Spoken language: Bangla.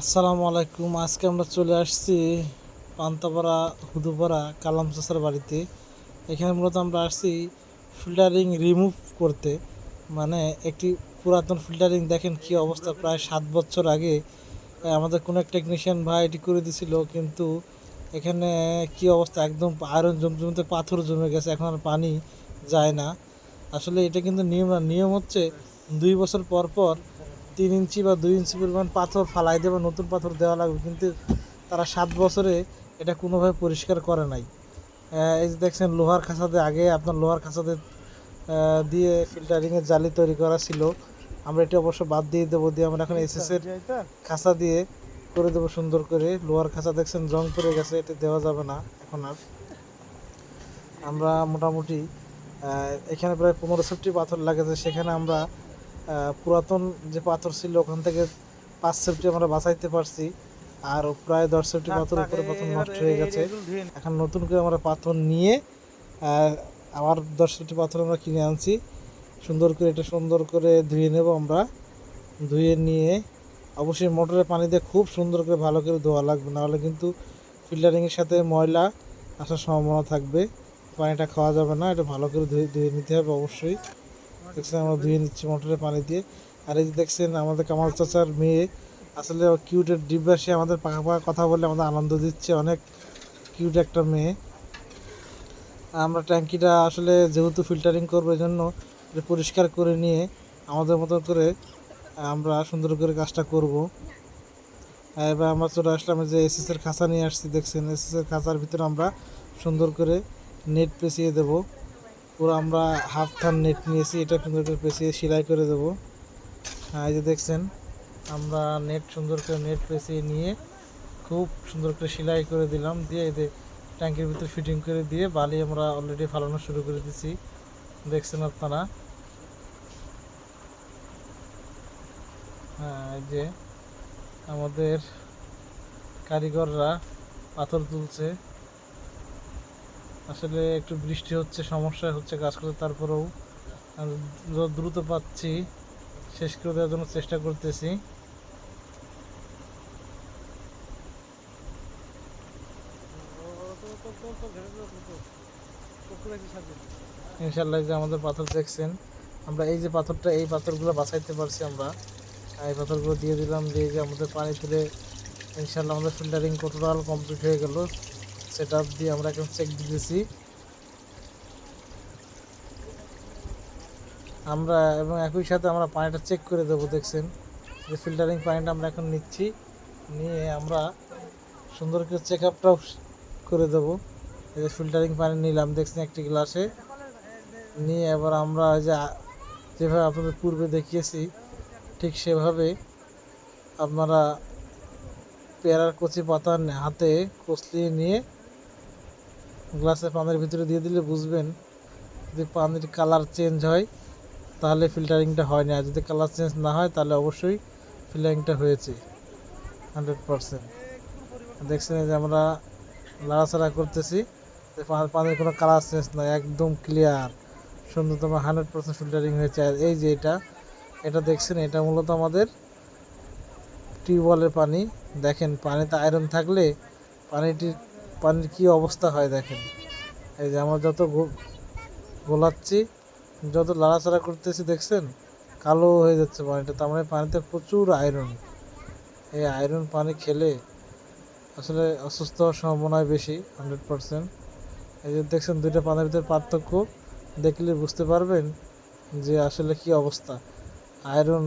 আসসালামু আলাইকুম। আজকে আমরা চলে আসছি পান্তাপাড়া, হুদুপাড়া, কালাম চাষার বাড়িতে। এখানে মূলত আমরা আসছি ফিল্টারিং রিমুভ করতে। মানে একটি পুরাতন ফিল্টারিং দেখেন কি অবস্থা। প্রায় সাত বছর আগে আমাদের কোনো এক টেকনিশিয়ান ভাই এটি করে দিছিল, কিন্তু এখানে কি অবস্থা? একদম আয়রন জমতে জমতে পাথর জমে গেছে, এখন আর পানি যায় না। আসলে এটা কিন্তু নিয়ম নিয়ম হচ্ছে দুই বছর পর পর তিন ইঞ্চি বা দুই ইঞ্চি পরিমাণ পাথর ফালাই দেবে নতুন পাথর দেওয়া লাগবে। কিন্তু তারা সাত বছরে এটা কোনোভাবে পরিষ্কার করে নাই। এই যে দেখছেন লোহার খাঁচাতে আগে আপনার লোহার খাঁচাতে দিয়ে ফিল্টারিংয়ের জালি তৈরি করা ছিল। আমরা এটা অবশ্য বাদ দিয়ে দেবো দিয়ে আমরা এখন এসএসের খাঁচা দিয়ে করে দেবো সুন্দর করে। লোহার খাঁচা দেখছেন জং পড়ে গেছে এটা দেওয়া যাবে না এখন আর। আমরা মোটামুটি এখানে প্রায় পনেরো সেফটি পাথর লাগেছে সেখানে আমরা পুরাতন যে পাথর ছিল ওখান থেকে পাঁচ সেফটি আমরা বাঁচাইতে পারছি। আর প্রায় দশ সেফটি পাথর উপরে পাথর নষ্ট হয়ে গেছে। এখন নতুন করে আমরা পাথর নিয়ে আবার দশ সেফটি পাথর আমরা কিনে আনছি। সুন্দর করে এটা সুন্দর করে ধুয়ে নেব আমরা। ধুয়ে নিয়ে অবশ্যই মোটরের পানি দিয়ে খুব সুন্দর করে ভালো করে ধোয়া লাগবে। নাহলে কিন্তু ফিল্টারিংয়ের সাথে ময়লা আসার সম্ভাবনা থাকবে। পানিটা খাওয়া যাবে না এটা ভালো করে ধুয়ে ধুয়ে নিতে হবে অবশ্যই। দেখছেন আমরা ধুয়ে নিচ্ছি মোটরের পানি দিয়ে। আর এই যে দেখছেন আমাদের কামাল চাচার মেয়ে, আসলে কিউটের ডিব্বা সে আমাদের পাকা পাকা কথা বলে আমাদের আনন্দ দিচ্ছে। অনেক কিউট একটা মেয়ে। আমরা ট্যাঙ্কিটা আসলে যেহেতু ফিল্টারিং করব এই জন্য পরিষ্কার করে নিয়ে আমাদের মতো করে আমরা সুন্দর করে কাজটা করব। এবার আমরা চলে আসলাম যে এসএসের খাঁচা নিয়ে আসছি। দেখছেন এসএসের খাঁচার ভিতরে আমরা সুন্দর করে নেট পেঁচিয়ে দেব। পুরো আমরা হাফ থান নেট নিয়েছি এটা সুন্দর করে পেঁচিয়ে সেলাই করে দেবো। হ্যাঁ, এই যে দেখছেন আমরা নেট সুন্দর করে নেট পেঁচিয়ে নিয়ে খুব সুন্দর করে সেলাই করে দিলাম। দিয়ে এই যে ট্যাঙ্কের ভিতরে ফিটিং করে দিয়ে বালি আমরা অলরেডি ফালানো শুরু করে দিছি। দেখছেন আপনারা? হ্যাঁ এই যে আমাদের কারিগররা পাথর তুলছে। আসলে একটু বৃষ্টি হচ্ছে, সমস্যা হচ্ছে কাজ করতে তারপরেও দ্রুত পাচ্ছি, শেষ করে দেওয়ার জন্য চেষ্টা করতেছি। ইনশাল্লাহ যে আমাদের পাথর দেখছেন, আমরা এই যে পাথরটা, এই পাথরগুলো বাছাইতে পারছি আমরা। এই পাথরগুলো দিয়ে দিলাম, দিয়ে যে আমাদের পানি তুলে ইনশাল্লাহ আমাদের ফিল্টারিং টোটাল কমপ্লিট হয়ে গেল সেট দিয়ে আমরা এখন চেক দিতেছি। আমরা এবং একই সাথে আমরা পানিটা চেক করে দেবো, দেখছেন? যে ফিল্টারিং পানিটা আমরা এখন নিচ্ছি, নিয়ে আমরা সুন্দর করে চেক আপটাও করে দেবো। এই যে ফিল্টারিং পানি নিলাম, দেখছেন একটি গ্লাসে নিয়ে এবার আমরা যে যেভাবে আপনাদের পূর্বে দেখিয়েছি, ঠিক সেভাবে আপনারা পেয়ারার কচি পাতা হাতে কচলিয়ে নিয়ে গ্লাসের পানির ভিতরে দিয়ে দিলে বুঝবেন যদি পানির কালার চেঞ্জ হয়, তাহলে ফিল্টারিংটা হয় না। যদি কালার চেঞ্জ না হয়, তাহলে অবশ্যই ফিল্টারিংটা হয়েছে। Hundred percent. দেখছেন যে আমরা লাড়াচাড়া করতেছি, যে পানির কোনো কালার চেঞ্জ নাই, একদম ক্লিয়ার। সুন্দর তোমার হান্ড্রেড পার্সেন্ট ফিল্টারিং হয়েছে। আর এই যে এটা এটা দেখছেন, এটা মূলত আমাদের টিউবওয়েলের পানি। দেখেন, পানিতে আয়রন থাকলে পানিটি পানির কী অবস্থা হয় দেখেন। এই যে আমরা যত গোলাচ্ছি, যত লাড়াচাড়া করতেছি, দেখছেন? কালো হয়ে যাচ্ছে পানিটা, তার মানে পানিতে প্রচুর আয়রন এই আয়রন পানি খেলে আসলে অসুস্থ হওয়ার সম্ভাবনায় বেশি হান্ড্রেড পারসেন্ট এই যে দেখছেন, দুইটা পানির ভিতরে পার্থক্য। দেখলে বুঝতে পারবেন যে আসলে কি অবস্থা। আয়রন